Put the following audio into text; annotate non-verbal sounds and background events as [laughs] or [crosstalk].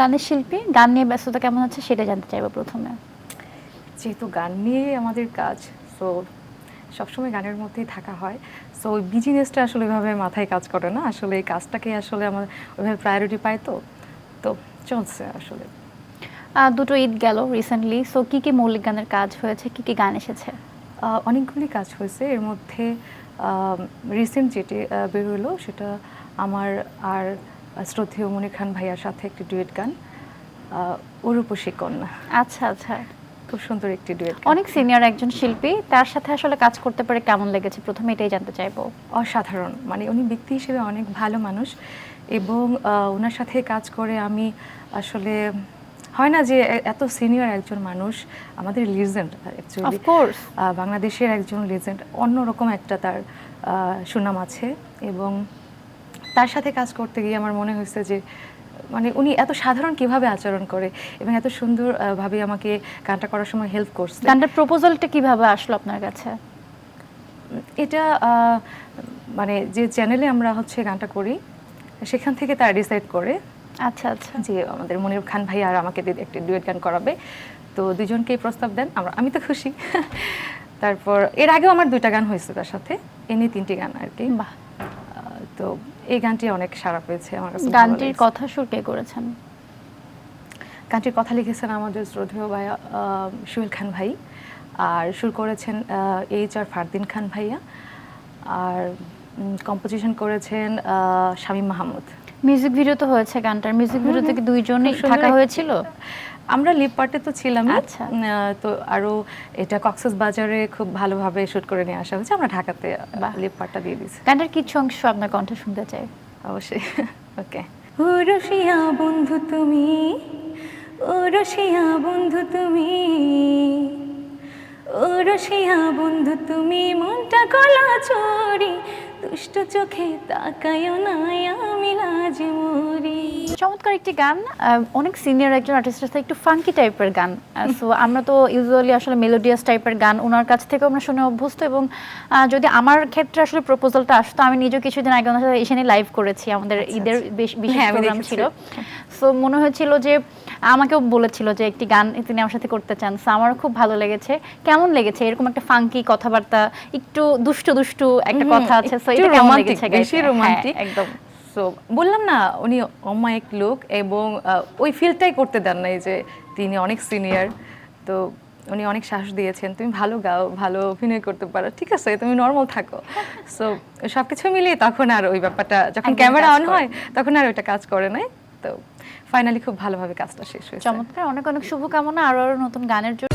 গানের শিল্পী গান নিয়ে ব্যস্ততা কেমন আছে সেটা জানতে চাইব প্রথমে। যেহেতু গান নিয়ে আমাদের কাজ সো সবসময় গানের মধ্যেই থাকা হয়। সো ওই বিজিনেসটা আসলে ওইভাবে মাথায় কাজ করে না। আসলে এই কাজটাকে আসলে আমার ওইভাবে প্রায়োরিটি পায় তো। তো চলছে আসলে। দুটো ঈদ গেল রিসেন্টলি সো কি কি মৌলিক গানের কাজ হয়েছে? কি কি গান এসেছে? অনেকগুলি কাজ হয়েছে। এর মধ্যে রিসেন্ট যেটি আহ, বের হলো সেটা আমার আর শ্রদ্ধেয় মনির খান ভাইয়ার সাথে একটি ডুয়েট গান অরূপসী কন্যা। আচ্ছা আচ্ছা। খুব সুন্দর একটি ডুয়েট অনেক সিনিয়র একজন শিল্পী তার সাথে আসলে কাজ করতে পারে কেমন লেগেছে? প্রথমে এটাই জানতে চাইব। অসাধারণ। মানে উনি ব্যক্তি হিসেবে অনেক ভালো মানুষ এবং ওনার সাথে কাজ করে আমি আসলে হয় না যে এত সিনিয়র একজন মানুষ আমাদের লিজেন্ড অ্যাকচুয়ালি বাংলাদেশের একজন লিজেন্ড অন্যরকম একটা তার আহ, সুনাম আছে এবং তার সাথে কাজ করতে গিয়ে আমার মনে হয়েছে যে মানে উনি এত সাধারণ কীভাবে আচরণ করে এবং এত সুন্দর ভাবে আমাকে গানটা করার সময় হেল্প করছে। গানটার প্রপোজালটা কীভাবে আসলো আপনার কাছে? এটা মানে যে চ্যানেলে আমরা হচ্ছে গানটা করি সেখান থেকে তারা ডিসাইড করে। আচ্ছা আচ্ছা। যে আমাদের মনির খান ভাই আর আমাকে একটি ডুয়েট গান করাবে। তো দুজনকেই প্রস্তাব দেন আমরা আমি তো খুশি। [laughs] তারপর এর আগেও আমার দুইটা গান হয়েছে তার সাথে। এ নিয়ে তিনটি গান আর কি। বাহ। তো এই গানটি অনেক সারা পেয়েছে আমার কাছে গানটির কথা সুর কে করেছেন? গানটির কথা লিখেছেন আমাদের শ্রদ্ধেয় ভাই সুহেল খান ভাই। আর সুর করেছেন এইচ আর ফারদিন খান ভাইয়া। আর কম্পোজিশন করেছেন আহ, শামীম মাহমুদ। মিউজিক ভিডিও তো হয়েছে গানটার। মিউজিক ভিডিওতে কি দুইজনই থাকা হয়েছিল? আমরা লিপ পার্টে তো ছিলাম আচ্ছা। তো আরও এটা কক্সেস বাজারে খুব ভালোভাবে শুট করে নিয়ে আসা হয়েছে। আমরা ঢাকাতে। লিপ পার্টটা দিয়ে দিয়েছি। গানটার কিছু অংশ আপনার কণ্ঠে শুনতে চাই। অবশ্যই। [laughs] ওকে ও রসিয়া বন্ধু তুমি ও রসিয়া বন্ধু তুমি ও রসিয়া বন্ধু তুমি মনটা গলা চোরি দুষ্ট চোখে তাকায়ও না আমি লাজ মরি। চমৎকার একটি গান অনেক সিনিয়র একজন আর্টিস্টের সাথে একটু ফাঙ্কি টাইপের গান। সো আমরা তো ইউজুয়ালি আসলে মেলোডিয়াস টাইপের গান ওনার কাছ থেকে আমরা শুনে অভ্যস্ত এবং যদি আমার ক্ষেত্রে আসলে প্রপোজালটা আসতো আমি নিজেও কিছুদিন আগে ওনার সাথে এসে লাইভ করেছি আমাদের আচ্ছা, ঈদের আচ্ছা। বিশেষ হ্যাঁ, প্রোগ্রাম ছিল। সো মনে হয়েছিল যে আমাকেও বলেছিল যে একটি গান তিনি আমার সাথে করতে চান। সো আমারও খুব ভালো লেগেছে। কেমন লেগেছে? এরকম একটা ফাঙ্কি কথাবার্তা একটু দুষ্টু দুষ্টু একটা কথা আছে। সো বেশি? হ্যাঁ, একদম। সো বললাম না উনি অমায়িক লোক এবং ওই ফিলটাই করতে দেন নাই যে তিনি অনেক সিনিয়র তো উনি অনেক সাহস দিয়েছেন তুমি ভালো গাও ভালো অভিনয় করতে পারো ঠিক আছে তুমি নর্মাল থাকো। [laughs] সো সব কিছু মিলিয়ে তখন আর ওই ব্যাপারটা যখন ক্যামেরা অন হয় তখন আর ওইটা কাজ করে নাই। তো ফাইনালি খুব ভালোভাবে কাজটা শেষ হয়েছে। চমৎকার অনেক অনেক শুভকামনা আরও আরও নতুন গানের জন্য।